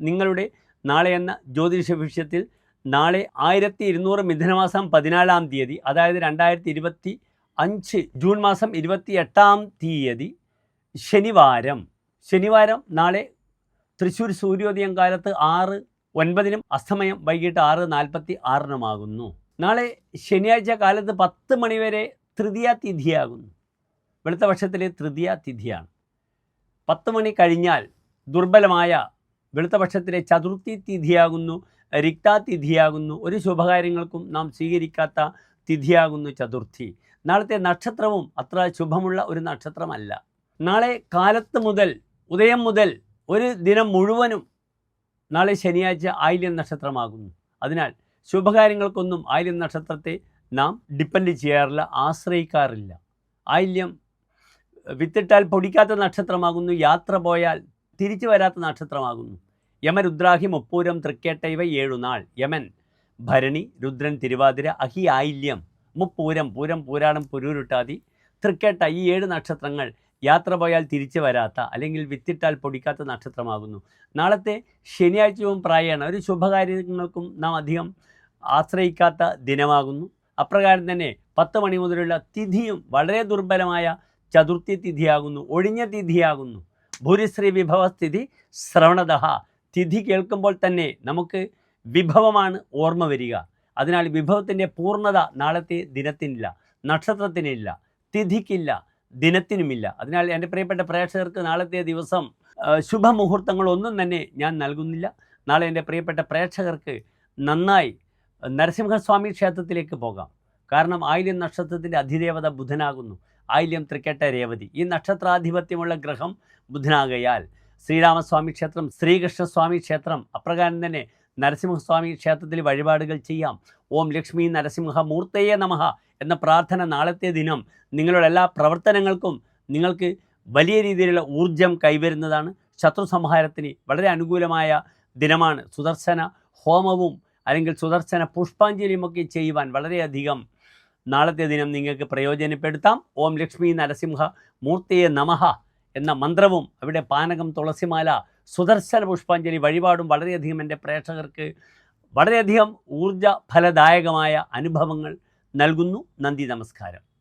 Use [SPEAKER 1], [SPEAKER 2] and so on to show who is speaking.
[SPEAKER 1] നിങ്ങളുടെ നാളെ എന്ന ജ്യോതിഷ വിഷയത്തിൽ നാളെ ആയിരത്തി ഇരുന്നൂറ് മിഥുനമാസം പതിനാലാം തീയതി അതായത് രണ്ടായിരത്തി ഇരുപത്തി അഞ്ച് ജൂൺ മാസം ഇരുപത്തി എട്ടാം തീയതി ശനിവാരം. ശനിവാരം നാളെ തൃശ്ശൂർ സൂര്യോദയം കാലത്ത് ആറ് ഒൻപതിനും അസ്തമയം വൈകിട്ട് ആറ് നാൽപ്പത്തി ആറിനുമാകുന്നു നാളെ ശനിയാഴ്ച കാലത്ത് പത്ത് മണിവരെ തൃതീയ തിഥിയാകുന്നു. വെളുത്ത പക്ഷത്തിലെ തൃതീയ തിഥിയാണ്. പത്ത് മണി കഴിഞ്ഞാൽ ദുർബലമായ വെളുത്ത പക്ഷത്തിലെ ചതുർത്ഥി തിഥിയാകുന്നു രിക്താ തിഥിയാകുന്നു ഒരു ശുഭകാര്യങ്ങൾക്കും നാം സ്വീകരിക്കാത്ത തിഥിയാകുന്നു ചതുർത്ഥി. നാളത്തെ നക്ഷത്രവും അത്ര ശുഭമുള്ള ഒരു നക്ഷത്രമല്ല. നാളെ കാലത്ത് മുതൽ ഉദയം മുതൽ ഒരു ദിനം മുഴുവനും നാളെ ശനിയാഴ്ച ആയില്യം നക്ഷത്രമാകുന്നു. അതിനാൽ ശുഭകാര്യങ്ങൾക്കൊന്നും ആയില്യം നക്ഷത്രത്തെ നാം ഡിപ്പെൻഡ് ചെയ്യാറില്ല ആശ്രയിക്കാറില്ല. ആയില്യം വിത്തിട്ടാൽ പൊടിക്കാത്ത നക്ഷത്രമാകുന്നു യാത്ര പോയാൽ തിരിച്ചു വരാത്ത നക്ഷത്രമാകുന്നു. യമരുദ്രാഹി മുപ്പൂരം തൃക്കേട്ടൈവ ഏഴുനാൾ. യമൻ ഭരണി രുദ്രൻ തിരുവാതിര അഹി ആയില്യം മുപ്പൂരം പൂരം പൂരാടം പുരൂരുട്ടാതി തൃക്കേട്ട ഈ ഏഴ് നക്ഷത്രങ്ങൾ യാത്ര പോയാൽ തിരിച്ചു വരാത്ത അല്ലെങ്കിൽ വിത്തിട്ടാൽ പൊടിക്കാത്ത നക്ഷത്രമാകുന്നു. നാളത്തെ ശനിയാഴ്ചയും പ്രായമാണ്. ഒരു ശുഭകാര്യങ്ങൾക്കും നാം അധികം ആശ്രയിക്കാത്ത ദിനമാകുന്നു. അപ്രകാരം തന്നെ പത്ത് മണി മുതലുള്ള തിഥിയും വളരെ ദുർബലമായ ചതുർത്ഥി തിഥിയാകുന്നു. ഒഴിഞ്ഞ തിഥിയാകുന്നു. ഭൂരിശ്രീ വിഭവസ്ഥിതി ശ്രവണദഹ. തിഥി കേൾക്കുമ്പോൾ തന്നെ നമുക്ക് വിഭവമാണ് ഓർമ്മ വരിക. അതിനാൽ വിഭവത്തിന്റെ പൂർണത നാളത്തെ ദിനത്തിനില്ല നക്ഷത്രത്തിനില്ല തിഥിക്കില്ല ദിനത്തിനുമില്ല. അതിനാൽ എന്റെ പ്രിയപ്പെട്ട പ്രേക്ഷകർക്ക് നാളത്തെ ദിവസം ശുഭമുഹൂർത്തങ്ങളൊന്നും തന്നെ ഞാൻ നൽകുന്നില്ല. നാളെ എന്റെ പ്രിയപ്പെട്ട പ്രേക്ഷകർക്ക് നന്നായി നരസിംഹസ്വാമി ക്ഷേത്രത്തിലേക്ക് പോകാം. കാരണം ആയിരം നക്ഷത്രത്തിന്റെ അധിദേവത ബുധനാകുന്നു. ആയില്യം തൃക്കെട്ട രേവതി. ഈ നക്ഷത്രാധിപത്യമുള്ള ഗ്രഹം ബുധനാകയാൽ ശ്രീരാമസ്വാമി ക്ഷേത്രം ശ്രീകൃഷ്ണസ്വാമി ക്ഷേത്രം അപ്രകാരം തന്നെ നരസിംഹസ്വാമി ക്ഷേത്രത്തിൽ വഴിപാടുകൾ ചെയ്യാം. ഓം ലക്ഷ്മി നരസിംഹ മൂർത്തയെ നമഹ എന്ന പ്രാർത്ഥന നാളത്തെ ദിനം നിങ്ങളുടെ എല്ലാ പ്രവർത്തനങ്ങൾക്കും നിങ്ങൾക്ക് വലിയ രീതിയിലുള്ള ഊർജം കൈവരുന്നതാണ്. ശത്രു സംഹാരത്തിന് വളരെ അനുകൂലമായ ദിനമാണ്. സുദർശന ഹോമവും അല്ലെങ്കിൽ സുദർശന പുഷ്പാഞ്ജലിയുമൊക്കെ ചെയ്യുവാൻ വളരെയധികം നാളത്തെ ദിനം നിങ്ങൾക്ക് പ്രയോജനപ്പെടുത്താം. ഓം ലക്ഷ്മി നരസിംഹ മൂർത്തിയെ നമഹ എന്ന മന്ത്രവും അവിടെ പാനകം തുളസിമാല സുദർശന പുഷ്പാഞ്ജലി വഴിപാടും വളരെയധികം എന്റെ പ്രേക്ഷകർക്ക് വളരെയധികം ഊർജ ഫലദായകമായ അനുഭവങ്ങൾ നൽകുന്നു. നന്ദി നമസ്കാരം.